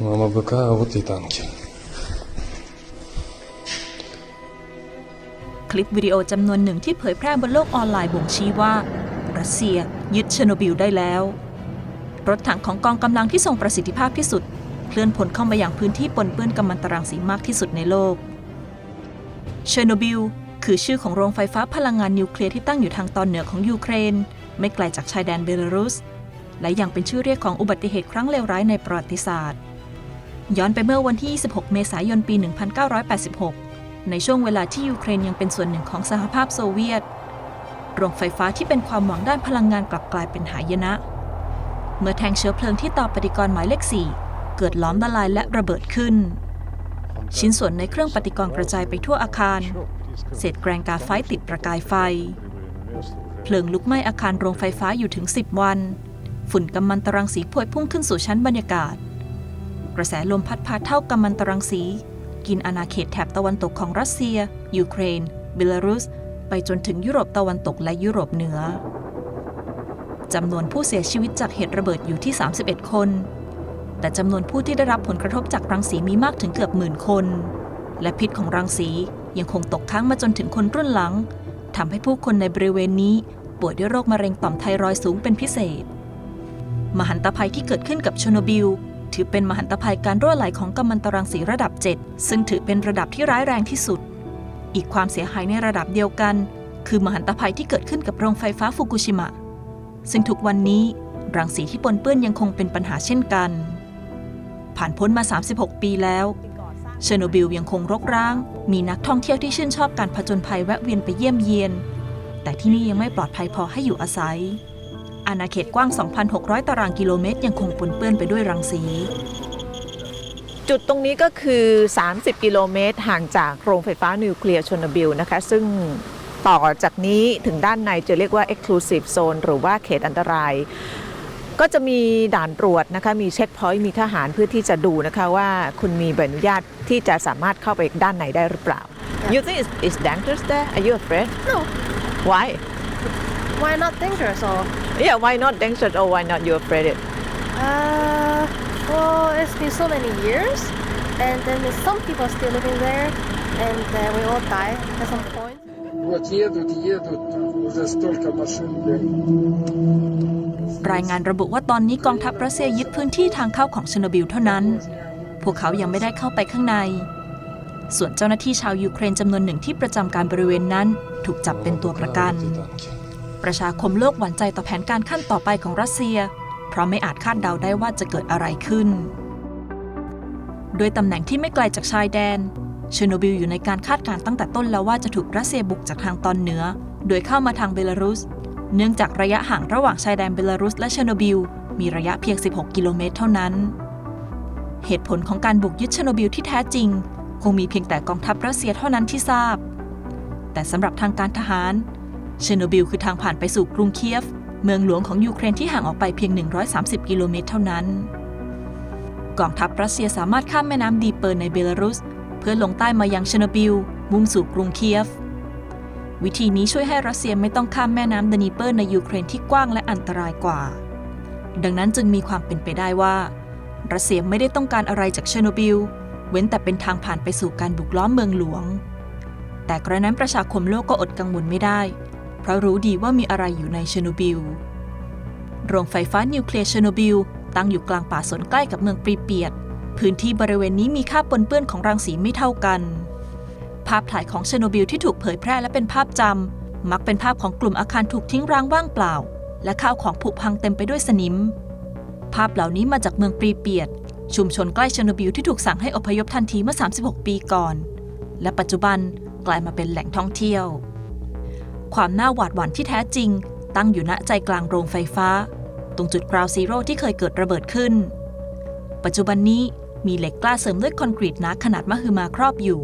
Мама быка, а вот и танки. คลิปวิดีโอจำนวนหนึ่งที่เผยแพร่บนโลกออนไลน์บ่งชี้ว่า รัสเซียยึดเชอร์โนบิลได้แล้ว รถถังของกองกำลังที่ทรงประสิทธิภาพที่สุด เคลื่อนพลเข้ามาอย่างพื้นที่ปนเปื้อนกัมมันตรังสีมากที่สุดในโลก เชอร์โนบิลคือชื่อของโรงไฟฟ้าพลังงานนิวเคลียร์ที่ตั้งอยู่ทางตอนเหนือของยูเครน ไม่ไกลจากชายแดนเบลารุส และยังเป็นชื่อเรียกของอุบัติเหตุครั้งเลวร้ายในประวัติศาสตร์ ย้อนไปเมื่อวันที่ 26 เมษายน ปี 1986 ในช่วงเวลาที่ยูเครนยังเป็นส่วนหนึ่งของสหภาพโซเวียต โรงไฟฟ้าที่เป็นความหวังด้านพลังงานกลับกลายเป็นหายนะ เมื่อแทงเชื้อเพลิงที่ต่อปฏิกรณ์หมายเลข 4 เกิดล้อมละลายและระเบิดขึ้น ชิ้นส่วนในเครื่องปฏิกรณ์กระจายไปทั่วอาคาร เศษแกรงกาไฟติดประกายไฟ เพลิงลุกไหม้อาคารโรงไฟฟ้าอยู่ถึง 10 วัน ฝุ่นกัมมันตรังสีพวยพุ่งขึ้นสู่ชั้นบรรยากาศ กระแสลมพัดพาเท่ากัมมันตรังสี กินอาณาเขตแถบตะวันตกของรัสเซีย ยูเครน เบลารุส ไปจนถึงยุโรปตะวันตกและยุโรปเหนือจำนวนผู้เสียชีวิตจากเหตุระเบิดอยู่ที่ 31 คน แต่จำนวนผู้ที่ได้รับผลกระทบจากรังสีมีมากถึงเกือบหมื่นคน และพิษของรังสียังคงตกค้างมาจนถึงคนรุ่นหลังทำให้ผู้คนในบริเวณนี้ป่วยด้วยโรคมะเร็งต่อมไทรอยด์สูงเป็นพิเศษ มหันตภัยที่เกิดขึ้นกับชโนบิล ถือเป็นมหันตภัยการรั่วไหลของกัมมันตรังสีระดับ 7 ซึ่งถือเป็นระดับที่ร้ายแรงที่สุด อีกความเสียหายในระดับเดียวกัน คือมหันตภัยที่เกิดขึ้นกับโรงไฟฟ้าฟุกุชิมะ ซึ่งทุกวันนี้รังสีที่ปนเปื้อนยังคงเป็นปัญหาเช่นกัน ผ่านพ้นมา 36 ปีแล้วเชอร์โนบิลยังคงรกร้าง มีนักท่องเที่ยวที่ชื่นชอบการผจญภัยแวะเวียนไปเยี่ยมเยียน แต่ที่นี่ยังไม่ปลอดภัยพอให้อยู่อาศัย อาณาเขตกว้าง 2,600 ตารางกิโลเมตร ยังคงปนเปื้อนไปด้วยรังสี จุดตรงนี้ก็คือ 30 กิโลเมตร ห่างจากโรงไฟฟ้านิวเคลียร์ชนบิลนะคะ ซึ่งต่อจากนี้ถึงด้านในจะเรียกว่า Exclusive Zone หรือว่าเขตอันตราย ก็จะมีด่านตรวจนะคะ มีเช็คพอยต์ มีทหารเพื่อที่จะดูนะคะว่าคุณมีใบอนุญาตที่จะสามารถเข้าไปด้านในได้หรือเปล่า You think it's, it's dangerous there? Are you afraid? No. Why? Why not dangerous or? Yeah, why not dangerous or why not you afraid it? Uh, well, it's been so many years, and then there's some people still living there, and uh, we all die at some point. Вот едут, едут, уже столько машин, блин. รายงานระบุว่าตอนนี้กองทัพรัสเซียยึดพื้นที่ทางเข้าของเชอร์โนบิลเท่านั้น พวกเขายังไม่ได้เข้าไปข้างใน ส่วนเจ้าหน้าที่ชาวยูเครนจำนวนหนึ่งที่ประจำการบริเวณนั้น ถูกจับเป็นตัวประกัน Вот и танки. ประชาคมโลกหวั่นใจต่อแผนการขั้นต่อไปของรัสเซีย เพราะไม่อาจคาดเดาได้ว่าจะเกิดอะไรขึ้นโดยตำแหน่งที่ไม่ไกลจากชายแดนเชอร์โนบิลอยู่ในการคาดการณ์ตั้งแต่ต้นแล้วว่าจะถูกรัสเซียบุกจากทางตอนเหนือ โดยเข้ามาทางเบลารุส เนื่องจากระยะห่างระหว่างชายแดนเบลารุสและเชอร์โนบิลมีระยะเพียง 16 กิโลเมตรเท่านั้น เหตุผลของการบุกยึดเชอร์โนบิลที่แท้จริง คงมีเพียงแต่กองทัพรัสเซียเท่านั้นที่ทราบ แต่สำหรับทางการทหาร เชอร์โนบิลคือทางผ่านไปสู่กรุงเคียฟ เมืองหลวงของยูเครนที่ห่างออกไปเพียง 130 กิโลเมตรเท่านั้น กองทัพรัสเซียสามารถข้ามแม่น้ำดีเปอร์ในเบลารุส เพื่อลงใต้มายังเชอร์โนบิลมุ่งสู่กรุงเคียฟ วิธีนี้ช่วยให้รัสเซียไม่ต้องข้ามแม่น้ำดนีเปอร์ในยูเครนที่กว้างและอันตรายกว่า ดังนั้นจึงมีความเป็นไปได้ว่า รัสเซียไม่ได้ต้องการอะไรจากเชอร์โนบิลเว้นแต่เป็นทางผ่านไปสู่การบุกล้อมเมืองหลวง แต่กระนั้นประชาคมโลกก็อดกังวลไม่ได้ เพราะรู้ดีว่ามีอะไรอยู่ในเชอร์โนบิล โรงไฟฟ้านิวเคลียร์เชอร์โนบิล ตั้งอยู่กลางป่าสนใกล้กับเมืองปรีเปียดพื้นที่บริเวณนี้มีค่าปนเปื้อนของรังสีไม่เท่ากัน ภาพถ่ายของเชอร์โนบิลที่ถูกเผยแพร่และเป็นภาพจำ มักเป็นภาพของกลุ่มอาคารถูกทิ้งร้างว่างเปล่า และข้าวของผุพังเต็มไปด้วยสนิม ภาพเหล่านี้มาจากเมืองปรีเปียดชุมชนใกล้เชอร์โนบิลที่ถูกสั่งให้อพยพทันทีเมื่อ 36 ปีก่อน และปัจจุบันกลายมาเป็นแหล่งท่องเที่ยว ความน่าหวาดหวั่นที่แท้จริง ตั้งอยู่ณใจกลางโรงไฟฟ้า ตรงจุดกราวซีโร่ที่เคยเกิดระเบิดขึ้น ปัจจุบันนี้มีเหล็กกล้าเสริมด้วยคอนกรีตหนาขนาดมหึมาครอบอยู่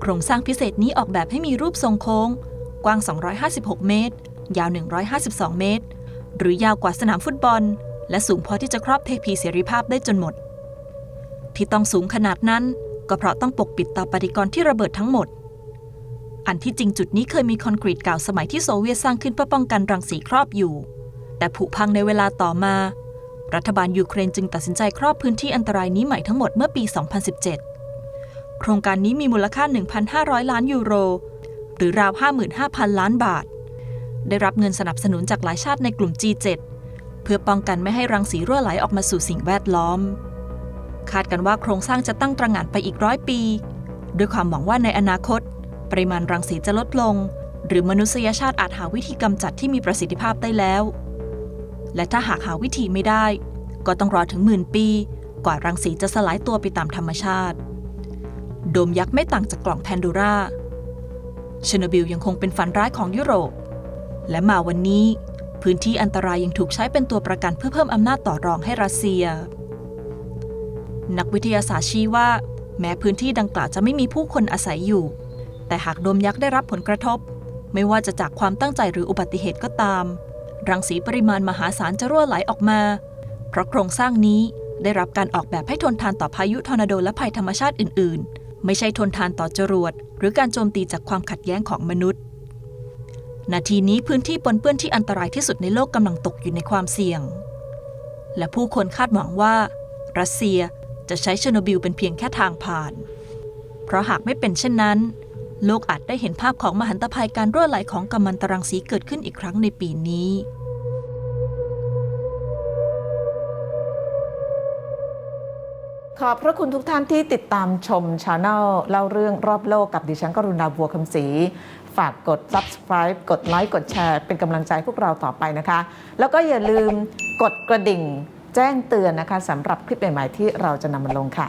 โครงสร้างพิเศษนี้ออกแบบให้มีรูปทรงโค้ง กว้าง 256 เมตร ยาว 152 เมตร หรือยาวกว่าสนามฟุตบอล และสูงพอที่จะครอบเทพีเสรีภาพได้จนหมด ที่ต้องสูงขนาดนั้น ก็เพราะต้องปกปิดต่อปฏิกรณ์ที่ระเบิดทั้งหมด อันที่จริงจุดนี้เคยมีคอนกรีตเก่าสมัยที่โซเวียตสร้างขึ้นเพื่อป้องกันรังสีครอบอยู่ แต่ผุพังในเวลาต่อมา รัฐบาลยูเครนจึงตัดสินใจครอบพื้นที่อันตรายนี้ใหม่ทั้งหมดเมื่อปี 2017 โครงการนี้มีมูลค่า 1,500 ล้านยูโร หรือราว 55,000 ล้านบาท ได้รับเงินสนับสนุนจากหลายชาติในกลุ่ม G7 เพื่อป้องกันไม่ให้รังสีรั่วไหลออกมาสู่สิ่งแวดล้อม คาดกันว่าโครงสร้างจะตั้งตระหง่านไปอีกร้อยปี ด้วยความหวังว่าในอนาคต ปริมาณรังสีจะลดลง หรือมนุษยชาติอาจหาวิธีกำจัดที่มีประสิทธิภาพได้แล้ว และถ้าหากหาวิธีไม่ได้ ก็ต้องรอถึงหมื่นปี กว่ารังสีจะสลายตัวไปตามธรรมชาติ โดมยักษ์ไม่ต่างจากกล่องแพนโดราเชนบิลยังคงเป็นฝันร้ายของยุโรป และมาวันนี้ พื้นที่อันตรายยังถูกใช้เป็นตัวประกันเพื่อเพิ่มอำนาจต่อรองให้รัสเซีย นักวิทยาศาสตร์ชี้ว่า แม้พื้นที่ดังกล่าวจะไม่มีผู้คนอาศัยอยู่ แต่หากโดมยักษ์ได้รับผลกระทบ ไม่ว่าจะจากความตั้งใจหรืออุบัติเหตุก็ตาม รังสีปริมาณมหาศาลจะรั่วไหลออกมา เพราะโครงสร้างนี้ได้รับการออกแบบให้ทนทานต่อพายุทอร์นาโดและภัยธรรมชาติอื่น ๆ ไม่ใช่ทนทานต่อจรวด หรือการโจมตีจากความขัดแย้งของมนุษย์ นาทีนี้พื้นที่ปนเปื้อนที่อันตรายที่สุดในโลกกำลังตกอยู่ในความเสี่ยง และผู้คนคาดหวังว่า รัสเซียจะใช้เชอร์โนบิลเป็นเพียงแค่ทางผ่าน เพราะหากไม่เป็นเช่นนั้น โลกอาจได้เห็นภาพของมหันตภัยการรั่วไหลของกัมมันตรังสีเกิดขึ้นอีกครั้งในปีนี้ขอบพระคุณทุกท่านที่ติดตามชมช anel เล่าเรื่องรอบโลกกับดิฉันกรุณาบัวคำศรีฝากกด subscribe กดไลค์กดแชร์ เป็นกำลังใจพวกเราต่อไปนะคะ แล้วก็อย่าลืมกดกระดิ่ง แจ้งเตือนนะคะสำหรับคลิปใหม่ๆที่เราจะนำมาลงค่ะ